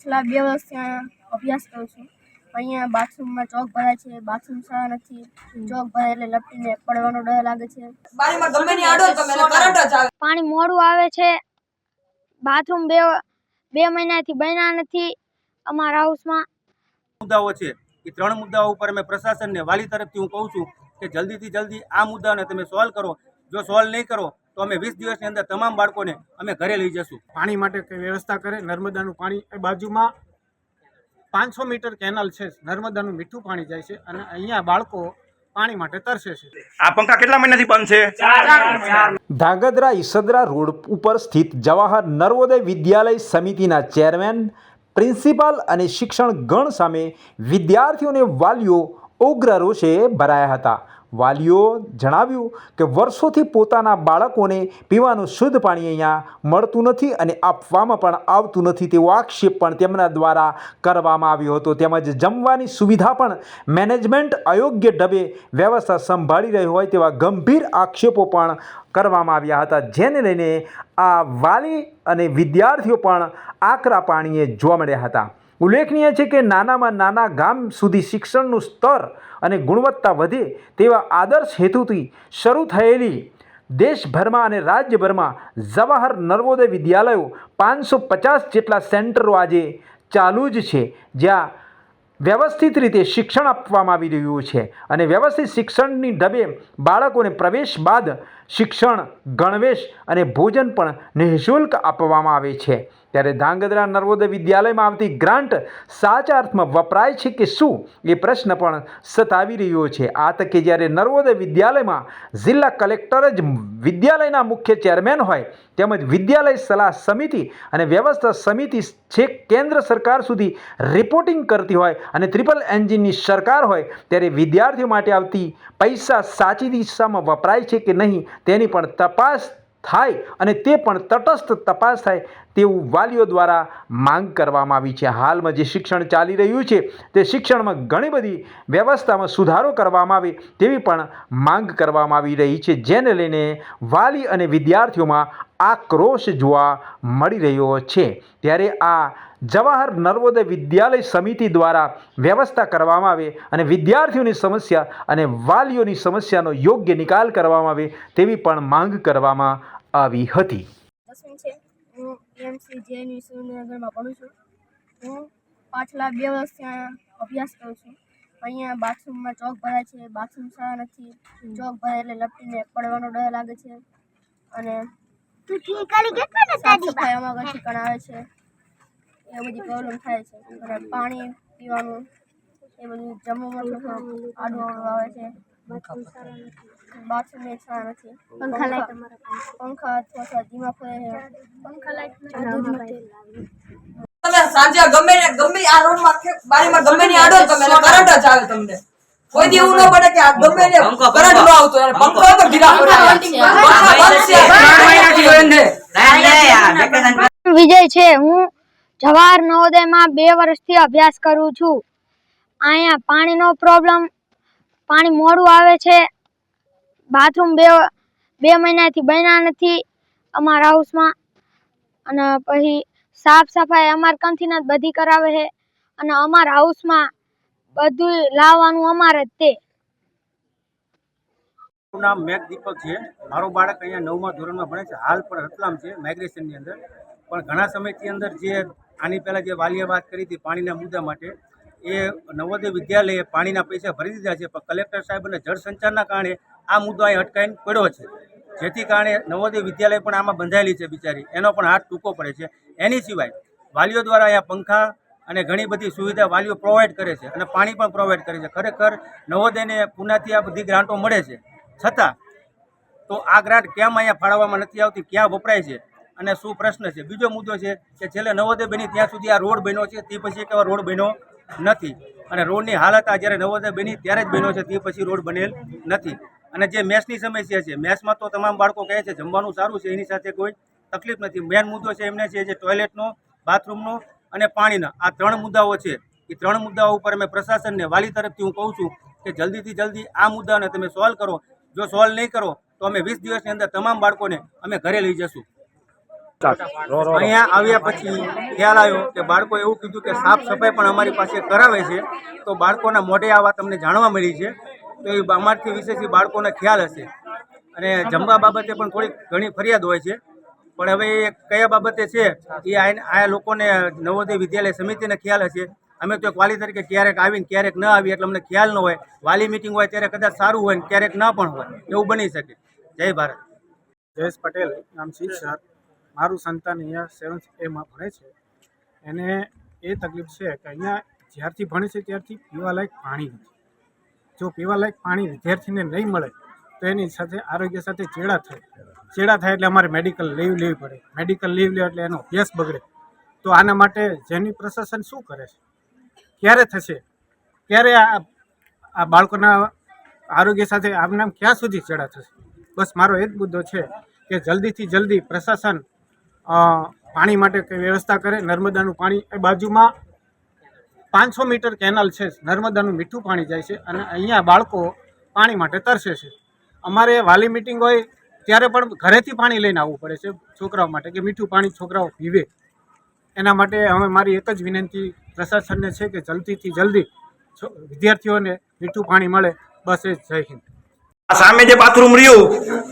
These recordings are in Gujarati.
પાછલા બે વર્ષ ત્યાં અભ્યાસ કરું છું. અહીંયા બાથરૂમમાં ચોક ભરાય છે બાથરૂમ સારા નથી ચોક ભરાય એટલે લપટીને પડવાનો ડર લાગે છે. પાણી મોડું આવે છે. બાથરૂમ બે બે મહિનાથી બન્યા નથી અમારા હાઉસમાં. મુદ્દાઓ છે. એ ત્રણ મુદ્દાઓ ઉપર અમે પ્રશાસનને વાલી તરફથી હું કહું છું કે જલ્દીથી જલ્દી આ મુદ્દાને તમે સોલ્વ કરો. જો સોલ્વ નહીં કરો તો અમે વીસ દિવસની અંદર તમામ બાળકોને અમે ઘરે લઈ જશું. પાણી માટે કઈ વ્યવસ્થા કરે નર્મદાનું પાણી એ બાજુમાં પાંચસો મીટર કેનલ છે નર્મદાનું મીઠું પાણી જાય છે અને અહીંયા બાળકો પાણી માટે તરસે છે. આ પંખા કેટલા મહિનાથી બંધ છે? ધાંગધ્રા ઈસદરા રોડ ઉપર સ્થિત જવાહર નર્વોદય વિદ્યાલય સમિતિના ચેરમેન પ્રિન્સિપાલ અને શિક્ષણ ગણ સામે વિદ્યાર્થીઓને વાલીઓ ઉગ્ર રોષે ભરાયા હતા. વાલીઓ જણાવ્યું કે વર્ષોથી પોતાના બાળકોને પીવાનું શુદ્ધ પાણી અહીંયા મળતું નથી અને આપવામાં પણ આવતું નથી તેવો આક્ષેપ પણ તેમના દ્વારા કરવામાં આવ્યો હતો. તેમજ જમવાની સુવિધા પણ મેનેજમેન્ટ અયોગ્ય ઢબે વ્યવસ્થા સંભાળી રહી હોય તેવા ગંભીર આક્ષેપો પણ કરવામાં આવ્યા હતા. જેને લઈને આ વાલી અને વિદ્યાર્થીઓ પણ આકરા પાણીએ જોવા મળ્યા હતા. ઉલ્લેખનીય છે કે નાનામાં નાના ગામ સુધી શિક્ષણનું સ્તર અને ગુણવત્તા વધે તેવા આદર્શ હેતુથી શરૂ થયેલી દેશભરમાં અને રાજ્યભરમાં જવાહર નર્વોદય વિદ્યાલયો પાંચસો પચાસ જેટલા સેન્ટરો આજે ચાલુ જ છે, જ્યાં વ્યવસ્થિત રીતે શિક્ષણ આપવામાં આવી રહ્યું છે અને વ્યવસ્થિત શિક્ષણની ઢબે બાળકોને પ્રવેશ બાદ શિક્ષણ, ગણવેશ અને ભોજન પણ નિઃશુલ્ક આપવામાં આવે છે. ત્યારે ધાંગધ્રા નર્વોદય વિદ્યાલયમાં આવતી ગ્રાન્ટ સાચા અર્થમાં વપરાય છે કે શું એ પ્રશ્ન પણ સતાવી રહ્યો છે. આ તકે જ્યારે નર્વોદય વિદ્યાલયમાં જિલ્લા કલેક્ટર જ વિદ્યાલયના મુખ્ય ચેરમેન હોય, તેમજ વિદ્યાલય સલાહ સમિતિ અને વ્યવસ્થા સમિતિ છેક કેન્દ્ર સરકાર સુધી રિપોર્ટિંગ કરતી હોય અને ટ્રિપલ એન્જિનની સરકાર હોય, ત્યારે વિદ્યાર્થીઓ માટે આવતી પૈસા સાચી દિશામાં વપરાય છે કે નહીં તેની પણ તપાસ થાય અને તે પણ તટસ્થ તપાસ થાય તેવું વાલીઓ દ્વારા માંગ કરવામાં આવી છે. હાલમાં જે શિક્ષણ ચાલી રહ્યું છે, તે શિક્ષણમાં ઘણી બધી વ્યવસ્થામાં સુધારો કરવામાં આવે તેવી પણ માંગ કરવામાં આવી રહી છે, જેને લઈને વાલી અને વિદ્યાર્થીઓમાં આક્રોશ જોવા મળી રહ્યો છે. ત્યારે આ જવાહર નર્વોદય વિદ્યાલય સમિતિ દ્વારા વ્યવસ્થા કરવામાં આવે અને વિદ્યાર્થીઓની સમસ્યા અને વાલીઓની સમસ્યાનો યોગ્ય નિકાલ કરવામાં આવે તેવી પણ માંગ કરવામાં આવી હતી. હું એમસી જેએનયુ સુરેન્દ્રનગરમાં ભણું છું. હું પાછલા બે વર્ષ ત્યાં અભ્યાસ કરું છું. અહીંયા બાથરૂમમાં ચોક ભરાય છે. બાથરૂમ સારા નથી. ચોક ભરાય એટલે લપટીને પડવાનો ડર લાગે છે. અને સાફ સફાઈ અમારા ઘરથી કરાવે છે. એ બધી પ્રોબ્લેમ થાય છે પાણી પીવાનું એ બધું જમવામાં આડું અવળું આવે છે બાથરૂમ એ સારા નથી પંખા લાઈટ પંખા થોડા ધીમા ફરે પંખા લાઈટ તમે સાંજે ગમે ને ગમે આ રોડમાં બારીમાં ગમે ને આડો તમે કરંટ જ આવે તમને કોઈ દી એવું ન બને કે આ ગમે ને કરંટ ન આવતો એટલે પંખો તો ઢીલા પડે છે વિજય છે હું જવાહર નવોદયમાં બે વર્ષથી અભ્યાસ કરું છું. અહીંયા પાણીનો પ્રોબ્લેમ પાણી મોડું આવે છે. બાથરૂમ બે બે મહિનાથી બન્યા નથી અમારા હાઉસમાં અને પછી સાફ સફાઈ અમારા કંથી જ બધી કરાવે છે. અને અમારા હાઉસમાં બધું લાવવાનું અમારે જ તે. મારું નામ મેઘ દીપક છે. મારો બાળક અહીંયા નવમા ધોરણમાં ભણે છે. હાલ પણ રતલામ છે માઇગ્રેશનની અંદર. પણ ઘણા સમયથી અંદર જે આની પહેલાં જે વાલીએ વાત કરી હતી પાણીના મુદ્દા માટે, એ નવોદય વિદ્યાલયે પાણીના પૈસા ભરી દીધા છે, પણ કલેક્ટર સાહેબ અને જળ સંચારના કારણે આ મુદ્દો અહીં અટકાઈને પડ્યો છે. જેથી કારણે નવોદય વિદ્યાલય પણ આમાં બંધાયેલી છે બિચારી. એનો પણ હાથ ટૂંકો પડે છે. એની સિવાય વાલીઓ દ્વારા અહીંયા પંખા અને ઘણી બધી સુવિધા વાલીઓ પ્રોવાઈડ કરે છે અને પાણી પણ પ્રોવાઈડ કરે છે. ખરેખર નવોદયને પુનાથી આ બધી ગ્રાન્ટો મળે છે. છતાં તો આ ગ્રાન્ટ કેમ અહીંયા ફાળવવામાં નથી આવતી? ક્યાં વપરાય છે? અને શું પ્રશ્ન છે? બીજો મુદ્દો છે કે છેલ્લે નવોદય બની ત્યાં સુધી આ રોડ બન્યો છે, તે પછી એક રોડ બન્યો નથી. અને રોડની હાલત આ જ્યારે નવોદય બની ત્યારે જ બન્યો છે, તે પછી રોડ બનેલ નથી. અને જે મેસની સમસ્યા છે, મેસમાં તો તમામ બાળકો કહે છે, જમવાનું સારું છે, એની સાથે કોઈ તકલીફ નથી. મેન મુદ્દો છે એમને છે જે ટોયલેટનો, બાથરૂમનો અને પાણીના. આ ત્રણ મુદ્દાઓ છે. એ ત્રણ મુદ્દાઓ ઉપર અમે પ્રશાસનને વાલી તરફથી હું કહું છું કે જલ્દીથી જલ્દી આ મુદ્દાને તમે સોલ્વ કરો. જો સોલ્વ નહીં કરો, તો અમે વીસ દિવસની અંદર તમામ બાળકોને અમે ઘરે લઈ જશું. અહીંયા આવ્યા પછી ખ્યાલ આવ્યો કે બાળકો એવું કીધું કે સાફ સફાઈ પણ અમારી પાસે કરાવે છે. તો બાળકોના મોઢે આ વાત અમને જાણવા મળી છે. તો એ અમારથી વિશેષ બાળકોને ખ્યાલ હશે. અને જમવા બાબતે પણ થોડીક ઘણી ફરિયાદ હોય છે. પણ હવે એ કયા બાબતે છે એ આ લોકોને નવોદય વિદ્યાલય સમિતિને ખ્યાલ હશે. અમે તો એક વાલી તરીકે ક્યારેક આવીને ક્યારેક ન આવી એટલે અમને ખ્યાલ ન હોય. વાલી મિટિંગ હોય ત્યારે કદાચ સારું હોય ક્યારેક ન પણ હોય. એવું બની શકે. જય ભારત. જયેશ પટેલ, નામ શિક્ષક. મારું સંતાન અહીંયા સેવન્થ એમાં ભણે છે. એને એ તકલીફ છે કે અહીંયા જ્યારથી ભણે છે ત્યારથી પીવાલાયક પાણી નથી. જો પીવાલાયક પાણી વિદ્યાર્થીને નહીં મળે, તો એની સાથે આરોગ્ય સાથે ચેડા થાય. ચેડા થાય એટલે અમારે મેડિકલ લીવ લેવી પડે. મેડિકલ લીવ લે એટલે એનો અભ્યાસ બગડે. તો આના માટે જેની પ્રશાસન શું કરે છે? ક્યારે થશે? ક્યારે આ આ બાળકોના આરોગ્ય સાથે આમનામ ક્યાં સુધી ચેડા થશે? બસ મારો એ જ મુદ્દો છે કે જલ્દીથી જલ્દી પ્રશાસન પાણી માટે કંઈ વ્યવસ્થા કરે? નર્મદાનું પાણી એ બાજુમાં પાંચસો મીટર કેનાલ છે. નર્મદાનું મીઠું પાણી જાય છે અને અહીંયા બાળકો પાણી માટે તરસે છે. અમારે વાલી મિટિંગ હોય ત્યારે પણ ઘરેથી પાણી લઈને આવવું પડે છે છોકરાઓ માટે કે મીઠું પાણી છોકરાઓ પીવે. એના માટે હવે મારી એક જ વિનંતી પ્રશાસનને છે કે જલ્દીથી જલ્દી વિદ્યાર્થીઓને મીઠું પાણી મળે. બસ એ જય હિન્દ. આ સામે જે બાથરૂમ રહ્યું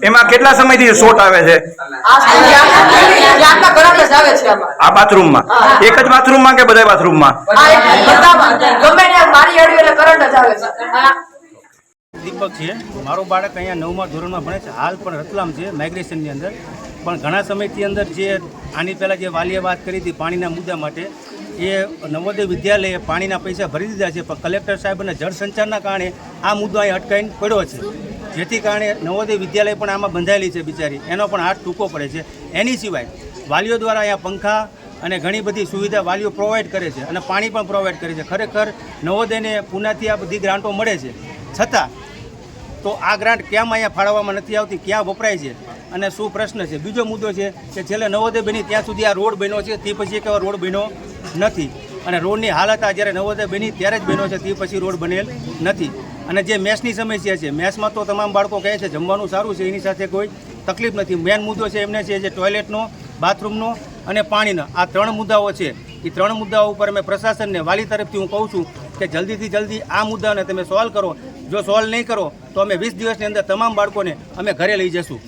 એમાં કેટલા સમયથી શોટ આવે છે? આ બાથરૂમમાં? એક જ બાથરૂમમાં કે બધા બાથરૂમમાં? દીપક છે. મારો બાળક અહીંયા નવમા ધોરણમાં ભણે છે. હાલ પણ રતલામ છે માઇગ્રેશનની અંદર. પણ ઘણા સમયથી અંદર જે આની પહેલાં જે વાલીએ વાત કરી હતી પાણીના મુદ્દા માટે એ નવોદય વિદ્યાલયે પાણીના પૈસા ભરી દીધા છે. પણ કલેક્ટર સાહેબ અને જળ સંચારના કારણે આ મુદ્દો અહીં અટકાઈને પડ્યો છે. જેથી કારણે નવોદય વિદ્યાલય પણ આમાં બંધાયેલી છે બિચારી. એનો પણ હાથ ટૂંકો પડે છે. એની સિવાય વાલીઓ દ્વારા અહીંયા પંખા અને ઘણી બધી સુવિધા વાલીઓ પ્રોવાઈડ કરે છે અને પાણી પણ પ્રોવાઈડ કરે છે. ખરેખર નવોદયને પુનાથી આ બધી ગ્રાન્ટો મળે છે. છતાં તો આ ગ્રાન્ટ ક્યાં અહીંયા ફાળવવામાં નથી આવતી, ક્યાં વપરાય છે? અને શું પ્રશ્ન છે? બીજો મુદ્દો છે કે છેલ્લે નવોદય બની ત્યાં સુધી આ રોડ બન્યો છે, તે પછી એક રોડ બન્યો નથી. અને રોડની હાલત આ જ્યારે નવોદય બની ત્યારે જ બન્યો છે, તે પછી રોડ બનેલ નથી. અને જે મેસની સમસ્યા છે મેસમાં તો તમામ બાળકો કહે છે, જમવાનું સારું છે, એની સાથે કોઈ તકલીફ નથી. મેન મુદ્દો છે એમને છે જે ટોયલેટનો બાથરૂમનો અને પાણીનો. આ ત્રણ મુદ્દાઓ છે. એ ત્રણ મુદ્દાઓ ઉપર અમે પ્રશાસનને વાલી તરફથી હું કહું છું કે જલ્દીથી જલ્દી આ મુદ્દાને તમે સોલ્વ કરો. જો સોલ્વ નહીં કરો, તો અમે વીસ દિવસની અંદર તમામ બાળકોને અમે ઘરે લઈ જશું.